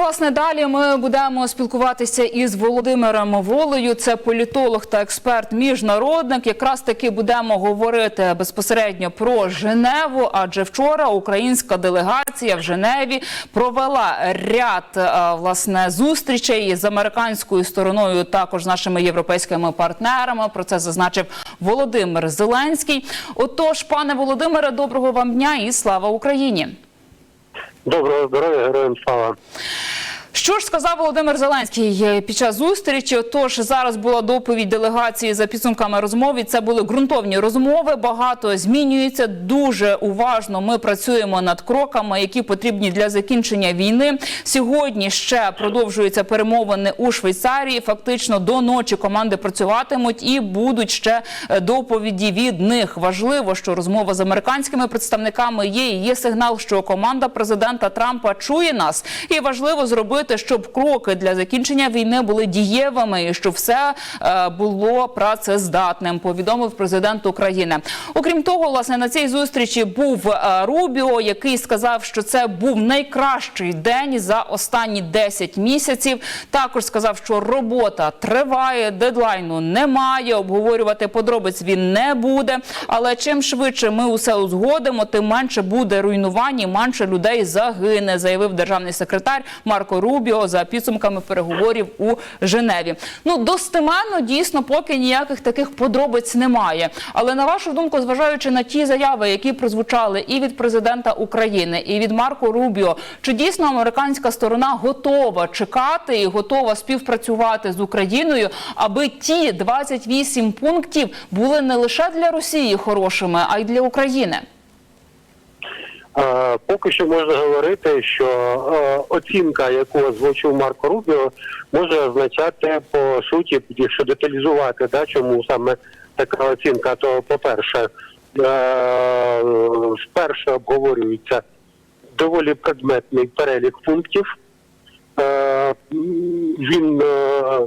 власне, далі ми будемо спілкуватися із Володимиром Волею. Це політолог та експерт міжнародник. Якраз таки будемо говорити безпосередньо про Женеву. Адже вчора українська делегація в Женеві провела ряд е, власне зустрічей з американською стороною, також з нашими європейськими партнерами. Про це зазначив Володимир Зеленський. Отож, пане Володимире, доброго вам дня і слава Україні. Доброго здоров'я, героям слава. Що ж сказав Володимир Зеленський е, під час зустрічі? Тож зараз була доповідь делегації за підсумками розмови. Це були ґрунтовні розмови. Багато змінюється. Дуже уважно ми працюємо над кроками, які потрібні для закінчення війни. Сьогодні ще продовжуються перемовини у Швейцарії. Фактично до ночі команди працюватимуть і будуть ще е, доповіді від них. Важливо, що розмова з американськими представниками є. Є сигнал, що команда президента Трампа чує нас, і важливо зробити, щоб кроки для закінчення війни були дієвими, і щоб все е, було працездатним. Повідомив президент України. Окрім того, власне на цій зустрічі був е, Рубіо, який сказав, що це був найкращий день за останні 10 місяців. Також сказав, що робота триває, дедлайну немає. Обговорювати подробиць він не буде. Але чим швидше ми усе узгодимо, тим менше буде руйнувань і менше людей загине, заявив державний секретар Марко Рубіо за підсумками переговорів у Женеві. Ну достеменно дійсно поки ніяких таких подробиць немає. Але на вашу думку, зважаючи на ті заяви, які прозвучали і від президента України, і від Марко Рубіо, чи дійсно американська сторона готова чекати і готова співпрацювати з Україною, аби ті 28 пунктів були не лише для Росії хорошими, а й для України? Е, Поки що можна говорити, що е, оцінка, яку озвучив Марко Рубіо, може означати по суті, якщо деталізувати, да, чому саме така оцінка, то по-перше, е, вперше обговорюється доволі предметний перелік пунктів. Е, Він е,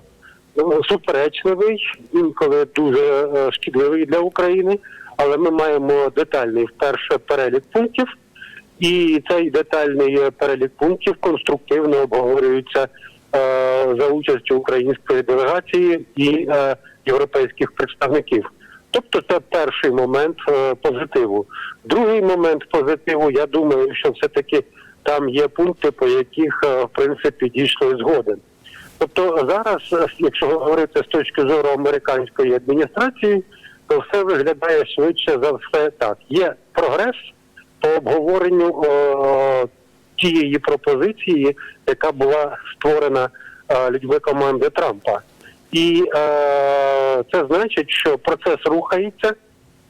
суперечливий, інколи дуже е, шкідливий для України, але ми маємо детальний вперше перелік пунктів, і цей детальний перелік пунктів конструктивно обговорюється е, за участю української делегації і е, європейських представників. Тобто це перший момент е, позитиву. Другий момент позитиву, я думаю, що все-таки там є пункти, по яких в принципі дійшли згоден. Тобто зараз, якщо говорити з точки зору американської адміністрації, то все виглядає швидше за все так. Є прогрес по обговоренню е, тієї пропозиції, яка була створена е, людьми команди Трампа. І е, це значить, що процес рухається.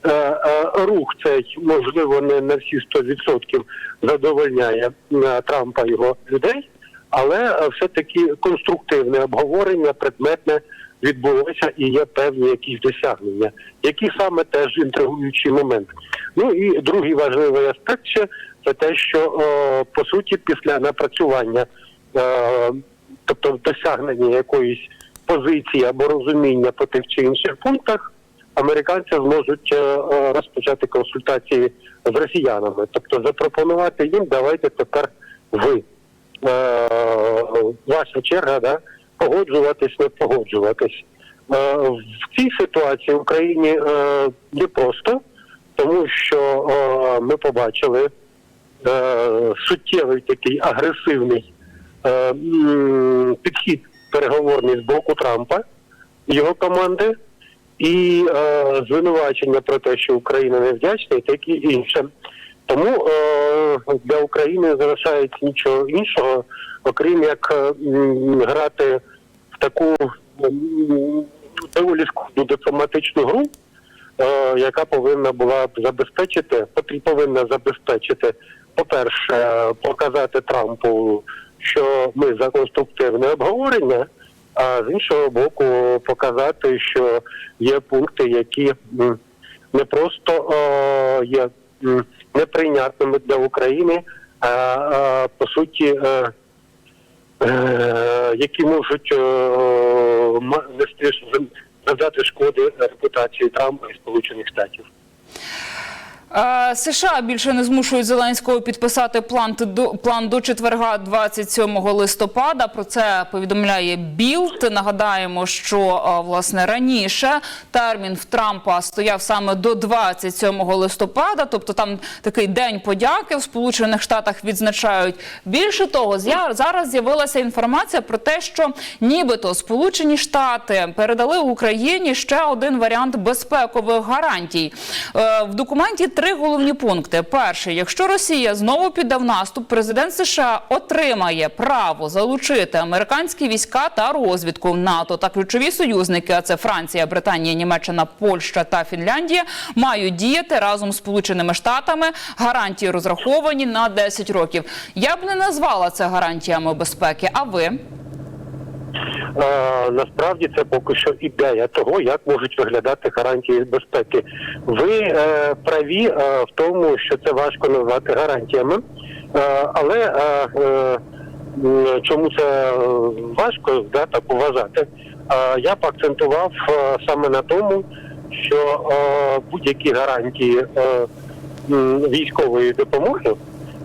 Е, е, рух цей можливо не на всі 100% задовольняє е, Трампа його людей, але е, все-таки конструктивне обговорення, предметне відбулося і є певні якісь досягнення, які саме теж інтригуючий момент. Ну і другий важливий аспект ще це те, що по суті після напрацювання, е, тобто досягнення якоїсь позиції або розуміння по тих чи інших пунктах, американці зможуть е, розпочати консультації з росіянами, тобто запропонувати їм, давайте тепер ви. Е, ваша черга, да, погоджуватись, не погоджуватись. Е, в цій ситуації в Україні е, непросто, тому що е, ми побачили суттєвий такий агресивний підхід переговорний з боку Трампа його команди, і звинувачення про те, що Україна не вдячна, і таке інше. Тому для України залишається нічого іншого, окрім як грати таку доволі складну дипломатичну гру, е, яка повинна була б забезпечити, повинна забезпечити, по-перше, показати Трампу, що ми за конструктивне обговорення, а з іншого боку, показати, що є пункти, які не просто е, є неприйнятними для України, а, по суті, е, які можуть е, нести завдати шкоди репутації Трампа і Сполучених Штатів. Е, США більше не змушують Зеленського підписати план до план до четверга, 27 листопада. Про це повідомляє Білд. Нагадаємо, що е, власне раніше термін в Трампа стояв саме до 27 листопада, тобто там такий день подяки в Сполучених Штатах відзначають. Більше того, зараз з'явилася інформація про те, що нібито Сполучені Штати передали Україні ще один варіант безпекових гарантій. Е, В документі три головні пункти. Перший, якщо Росія знову піде в наступ, президент США отримає право залучити американські війська та розвідку НАТО та ключові союзники, а це Франція, Британія, Німеччина, Польща та Фінляндія, мають діяти разом з Сполученими Штатами. Гарантії розраховані на 10 років. Я б не назвала це гарантіями безпеки. А ви? Насправді це поки що ідея того, як можуть виглядати гарантії безпеки. Ви е, праві е, в тому, що це важко назвати гарантіями, е, але чому це важко да, так вважати? Е, я б акцентував е, саме на тому, що будь-які гарантії військової допомоги.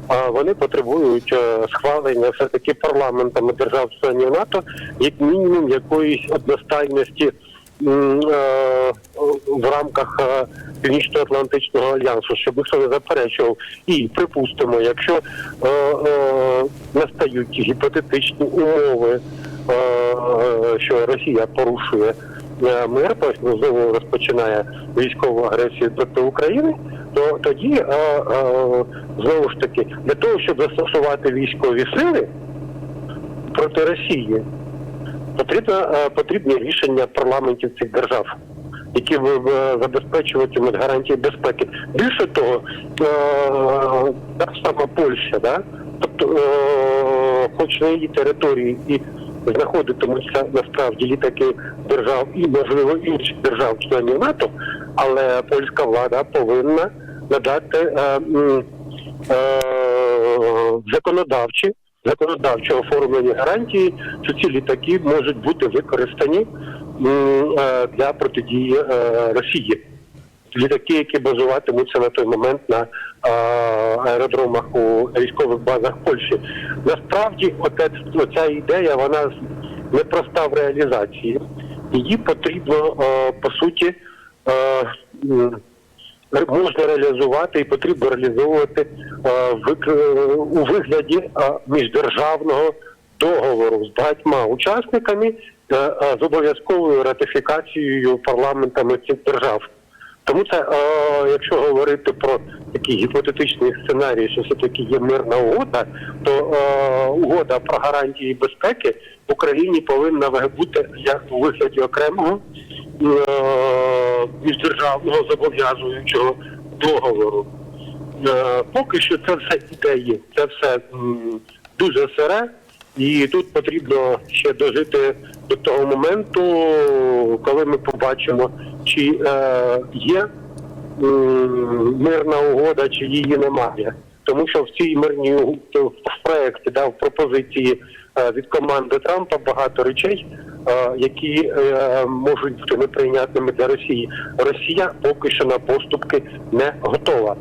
Вони потребують е, схвалення все таки парламентами держав-членів НАТО, як мінімум якоїсь одностайності е, в рамках е, Північно-Атлантичного альянсу, щоб ніхто не заперечував. І припустимо, якщо настають гіпотетичні умови, що Росія порушує е, мир, тобто знову розпочинає військову агресію проти України, то тоді е, е, знову ж таки для того, щоб застосувати військові сили проти Росії, потрібно потрібні рішення парламентів цих держав. Які забезпечуватимуть гарантії безпеки. Більше того, е, та сама Польща, да? тобто, хоч на її території і знаходитимуться насправді літаки держав і можливо інших держав-членів НАТО, але польська влада повинна надати е, е, законодавчі законодавчо оформлені гарантії, що ці літаки можуть бути використані е, для протидії е, Росії. Літаки, які базуватимуться на той момент на е, аеродромах у військових базах Польщі. Насправді, оте, оця ідея вона непроста в реалізації. Її потрібно е, по суті ре- можна реалізувати і потрібно реалізовувати е, вик- у вигляді е, міждержавного договору з багатьма учасниками з обов'язковою ратифікацією парламентами цих держав. Тому це, е, якщо говорити про такий гіпотетичний сценарій, що все-таки є мирна угода, то е, угода про гарантії безпеки в Україні повинна бути як у вигляді окремого е, міждержавного зобов'язуючого договору. Е, поки що це все ідеї, це все м, дуже сире, і тут потрібно ще дожити до того моменту, коли ми побачимо, чи е, є м, мирна угода, чи її немає. Тому що в цій мирній проекті да, пропозиції е, від команди Трампа багато речей, е, які е, можуть бути неприйнятними для Росії. Росія поки що на поступки не готова.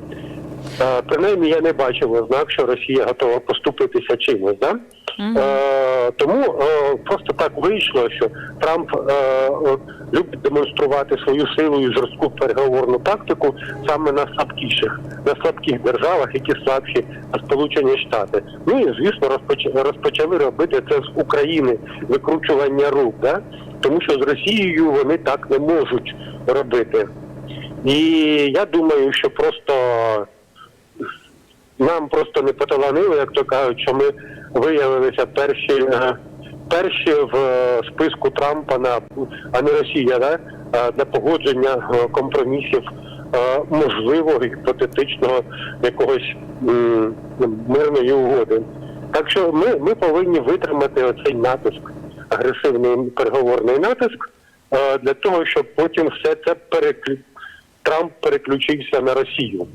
Е, Принаймні я не бачив ознак, що Росія готова поступитися чимось. Да? Е, тому е, просто так вийшло, що Трамп е, е, любить демонструвати свою силу і жорстку переговорну тактику саме на слабкіших, на слабких державах, які слабші Сполучені Штати. Ну і звісно, розпоч- розпочали робити це з України викручування рук, да? тому що з Росією вони так не можуть робити. І я думаю, що просто нам просто не поталанило, як то кажуть, що ми виявилися перші, е, перші в е, списку Трампа на а не Росія, да? е, для погодження е, компромісів е, можливого гіпотетичного якогось мирної угоди. Так що ми, ми повинні витримати оцей натиск, агресивний переговорний натиск, е, для того, щоб потім все це переклю... Трамп переключився на Росію.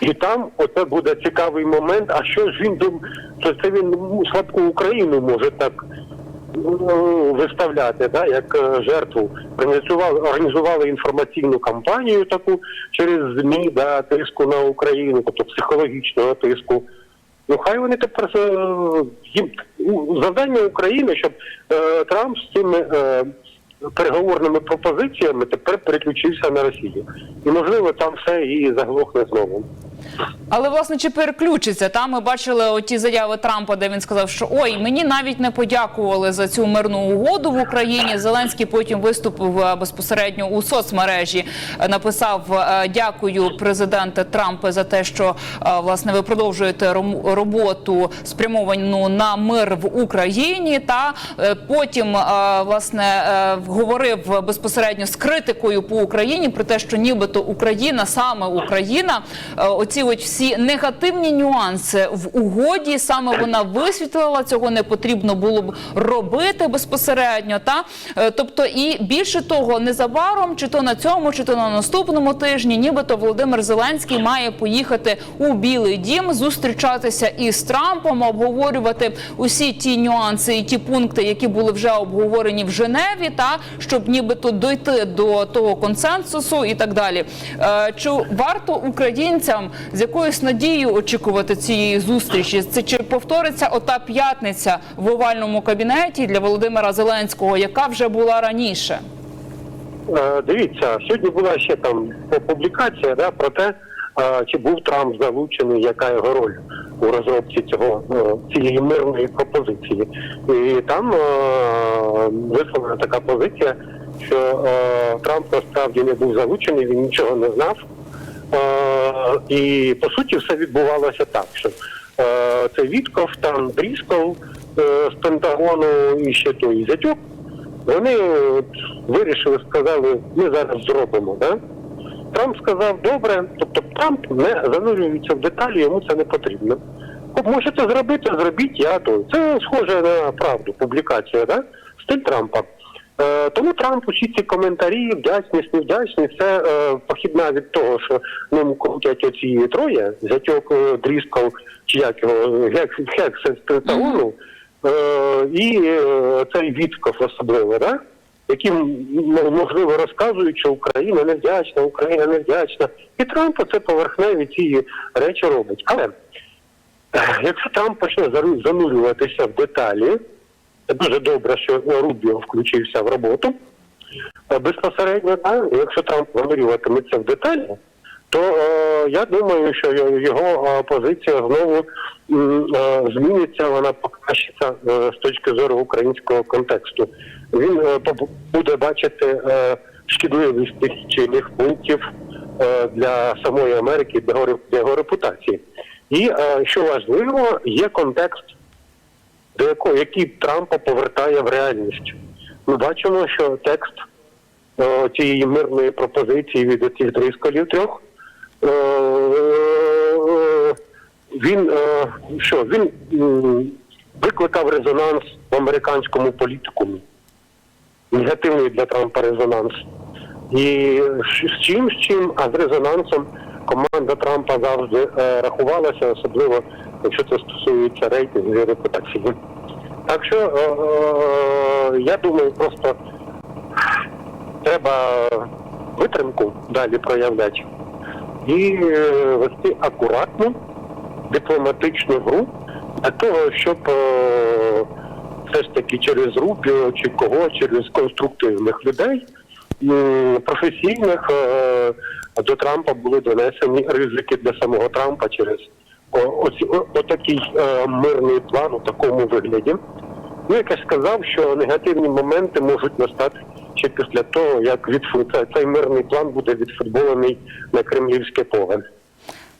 І там оце буде цікавий момент. А що ж він що це він слабку Україну може так ну, виставляти да, як е, жертву. Організували, організували інформаційну кампанію таку через ЗМІ, да, тиску на Україну, тобто психологічного тиску. Ну хай вони тепер е, їм ну, завдання України, щоб е, Трамп з цими е, переговорними пропозиціями тепер переключився на Росію. І можливо там все і заглохне знову. Але власне чи переключиться? Там ми бачили оті заяви Трампа, де він сказав, що ой, мені навіть не подякували за цю мирну угоду в Україні. Зеленський потім виступив е, безпосередньо у соцмережі. е, Написав е, дякую президенте Трампе за те, що власне ви продовжуєте роботу спрямовану на мир в Україні. Та потім власне говорив безпосередньо з критикою по Україні про те, що нібито Україна, саме Україна, оці от всі негативні нюанси в угоді, саме вона висвітлила цього не потрібно було б робити безпосередньо. Та Е, тобто, і більше того, незабаром, чи то на цьому, чи то на наступному тижні, нібито Володимир Зеленський має поїхати у Білий Дім, зустрічатися із Трампом, обговорювати усі ті нюанси і ті пункти, які були вже обговорені в Женеві, та щоб нібито дойти до того консенсусу і так далі. Е, Чи варто українцям з якоюсь надією очікувати цієї зустрічі? Це чи повториться ота п'ятниця в овальному кабінеті для Володимира Зеленського, яка вже була раніше? Е, Дивіться, сьогодні була ще там публікація да, про те, е, чи був Трамп залучений, яка його роль у розробці цього е, цієї мирної пропозиції. І там висловлена така позиція, що Трамп насправді не був залучений, він нічого не знав. Е, І по суті все відбувалося так, що е, це Вітков, там Брісков е, з Пентагону і ще той Зятюк. Вони от, вирішили, сказали, ми зараз зробимо. Да? Трамп сказав, добре, тобто Трамп не занурюється в деталі, йому це не потрібно. Можете зробити, зробіть я то. Це схоже на правду, публікація, да? стиль Трампа. Е, тому Трамп усі ці коментарі, вдячність, невдячність, це е, похідна від того, що ним крутять оці троє, Зятьок, е, чи як його, Гекс, Хекс з Пентагону, е, і е, цей Вітков особливо, да? які можливо розказують, що Україна не вдячна, Україна не вдячна. І Трамп це поверхневі ці речі робить. Але е, якщо Трамп почне занурюватися в деталі, дуже добре, що Рубіо включився в роботу. Е, Безпосередньо, да, якщо Трамп занурюватиметься в деталі, то е, я думаю, що його- е, позиція знову е, зміниться, вона покращиться е, з точки зору українського контексту. Він е, буде бачити е, шкідливість тих чи інших пунктів е, для самої Америки, для його репутації. І е, що важливо, є контекст до якого який Трампа повертає в реальність. Ми бачимо, що текст е, цієї мирної пропозиції від цих дрисколів трьох. е, е, він е, що він викликав резонанс в американському політикумі. Негативний для Трампа резонанс. І з чим, з чим, а з резонансом команда Трампа завжди е, рахувалася, особливо якщо це стосується рейтингів і репутації. Так що е, е, я думаю, просто треба витримку далі проявляти і е, вести акуратну дипломатичну гру для того, щоб все ж таки через Рубіо чи кого, через конструктивних людей професійних до Трампа були донесені ризики для самого Трампа через о- оці- отакий е, мирний план у такому вигляді. Ну, яке сказав, що негативні моменти можуть настати ще після того, як від цей мирний план буде відфутболений на кремлівське поле.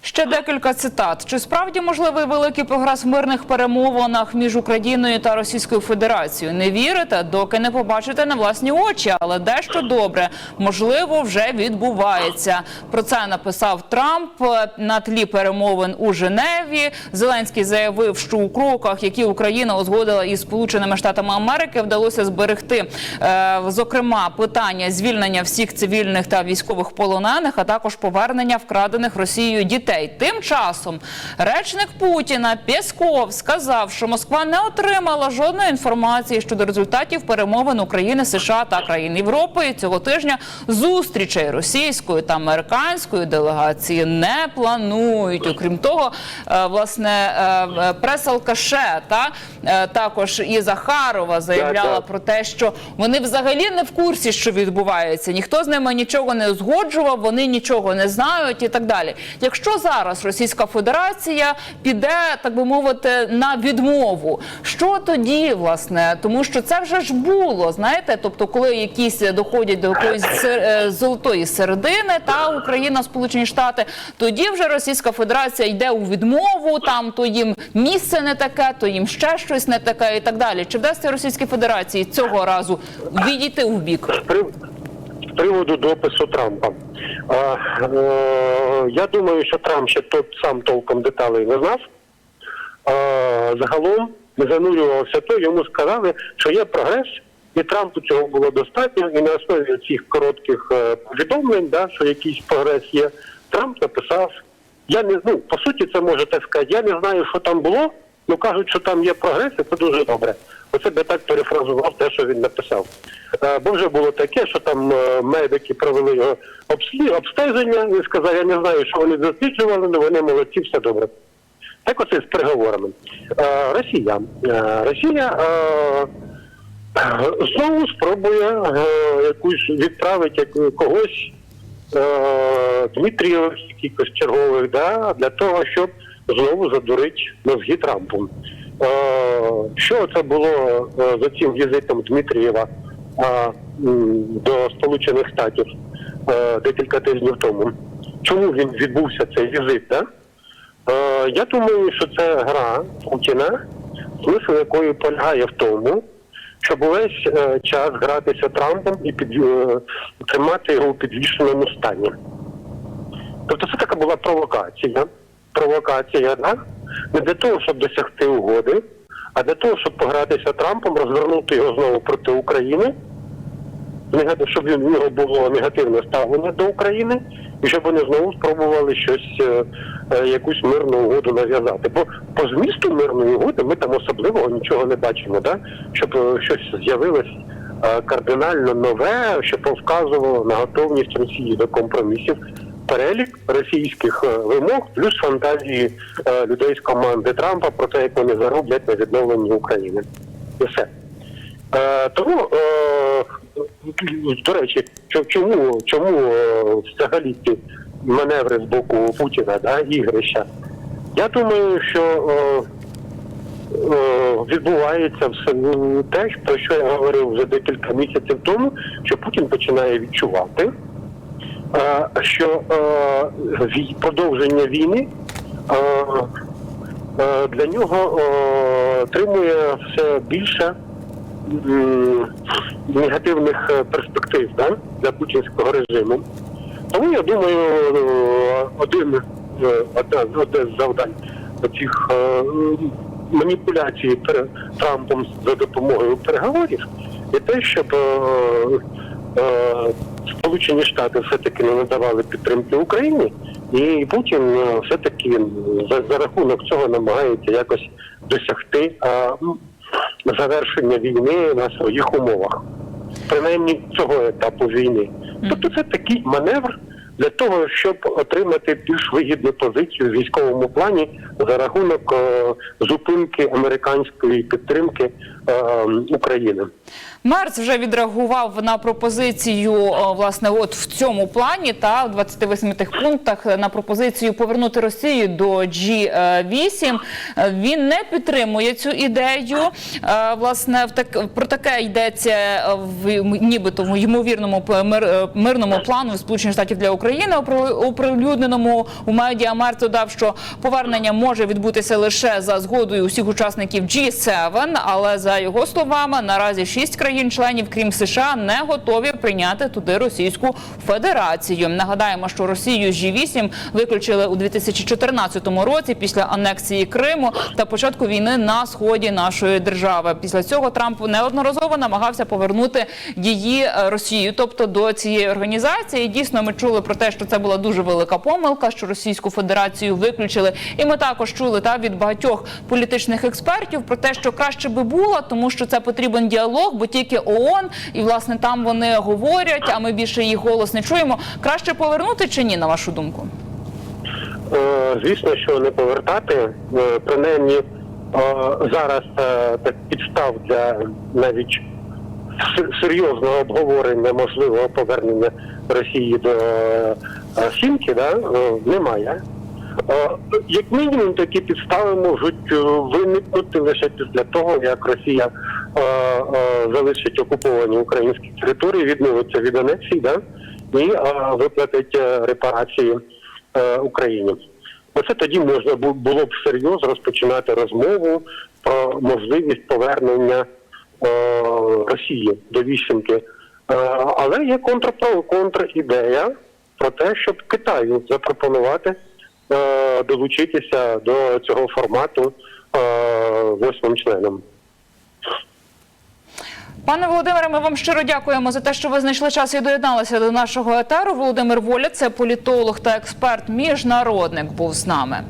Ще декілька цитат. Чи справді можливий великий прогрес в мирних перемовинах між Україною та Російською Федерацією? Не вірите, доки не побачите на власні очі, але дещо добре можливо вже відбувається. Про це написав Трамп на тлі перемовин у Женеві. Зеленський заявив, що у кроках, які Україна узгодила із Сполученими Штатами Америки, вдалося зберегти е, зокрема питання звільнення всіх цивільних та військових полонених, а також повернення вкрадених Росією дітей. Людей. Тим часом речник Путіна Пєсков сказав, що Москва не отримала жодної інформації щодо результатів перемовин України, США та країн Європи. Цього тижня зустрічей російської та американської делегації не планують. Окрім того, е, власне е, е, та е, також і Захарова заявляла Так, так. про те, що вони взагалі не в курсі, що відбувається. Ніхто з ними нічого не узгоджував, вони нічого не знають і так далі. Якщо зараз Російська Федерація піде, так би мовити, на відмову, що тоді, власне, тому що це вже ж було, знаєте, тобто, коли якісь доходять до якоїсь е, золотої середини, та Україна, Сполучені Штати, тоді вже Російська Федерація йде у відмову, там то їм місце не таке, то їм ще щось не таке і так далі. Чи вдасться Російській Федерації цього разу відійти в бік? Приводу допису Трампа. Е, я думаю, що Трамп ще тот сам толком деталей не знав. Загалом не занурювався то, йому сказали, що є прогрес, і Трампу цього було достатньо, і на основі цих коротких е, повідомлень, да, що якийсь прогрес є, Трамп написав. Я не ну, по суті, це може так сказати. Я не знаю, що там було, ну кажуть, що там є прогрес, і це дуже добре. Оце би так перефразував те, що він написав. Е, бо вже було таке, що там е, медики провели його обстеження, він сказав, я не знаю, що вони досліджували, але вони молодці, все добре. Так оце з переговорами. Е, Росія. Росія знову спробує якусь відправити когось Дмитрієв, якихось чергових, да, для того, щоб знову задурити мозги Трампу. Е, що це було е, за цим візитом Дмитрієва е, до Сполучених Штатів декілька тижнів тому? Чому він відбувся цей візит? Да? Я думаю, що це гра Путіна, смисл якої полягає в тому, щоб увесь час гратися Трампом і під, тримати його у підвішеному стані. Тобто це така була провокація. Провокація, да? Не для того, щоб досягти угоди, а для того, щоб погратися Трампом, розвернути його знову проти України, щоб в нього було негативне ставлення до України, і щоб вони знову спробували щось, е, е, якусь мирну угоду нав'язати. Бо по змісту мирної угоди ми там особливого нічого не бачимо, да? щоб е, щось з'явилось кардинально нове, що повказувало на готовність Росії до компромісів. Перелік російських е, вимог плюс фантазії е, людей з команди Трампа про те, як вони зароблять на відновленні України. І все. Е, тому, до речі, чому, чому взагалі ці маневри з боку Путіна, да, ігрища? Я думаю, що відбувається все ну, те, про що я говорив вже декілька місяців тому, що Путін починає відчувати, що продовження війни для нього отримує все більше негативних перспектив да, для путінського режиму. Тому я думаю, один, е, одне, з завдань цих е, маніпуляцій Трампом за допомогою переговорів є те, щоб е, Сполучені Штати все-таки не надавали підтримки Україні, і Путін е, все-таки за, за рахунок цього намагається якось досягти е, м, завершення війни на своїх умовах, принаймні цього етапу війни. Тобто це такий маневр для того, щоб отримати більш вигідну позицію в військовому плані за рахунок е, зупинки американської підтримки е, України. Мерц вже відреагував на пропозицію власне, от в цьому плані та в 28 тих пунктах на пропозицію повернути Росію до G8. Е, Він не підтримує цю ідею. Е, Власне, в так про таке йдеться е, в нібито в ймовірному мир, е, мирному плану Сполучених Штатів для України, опри- оприлюдненому у медіа. Мерц додав, що повернення може відбутися лише за згодою усіх учасників G7, але за його словами, наразі шість країн-членів, крім США, не готові прийняти туди Російську Федерацію. Нагадаємо, що Росію з G8 виключили у 2014 році після анексії Криму та початку війни на сході нашої держави. Після цього Трамп неодноразово намагався повернути її е, Росію, тобто до цієї організації. Дійсно, ми чули про те, що це була дуже велика помилка, що Російську Федерацію виключили. І ми також чули та від багатьох політичних експертів про те, що краще би було, тому що це потрібен діалог, бо тільки ООН, і власне там вони говорять, а ми більше їх голос не чуємо. Краще повернути чи ні, на вашу думку? Е, Звісно, що не повертати. Е, Принаймні е, зараз так підстав для навіть серйозного обговорення можливого повернення Росії до Сімки, да, немає. Е, Як мінімум, такі підстави можуть е, виникнути лише після того, як Росія е, е, залишить окуповані українські території, відмовиться від анексії, да, і виплатить репарації Україні. Оце тоді можна було б серйозно розпочинати розмову про можливість повернення Росії до вісімки. Але є контрпро- контрідея про те, щоб Китаю запропонувати долучитися до цього формату е, восьмим членам. Пане Володимире, ми вам щиро дякуємо за те, що ви знайшли час і доєдналися до нашого етеру. Володимир Воля, це політолог та експерт, міжнародник, був з нами.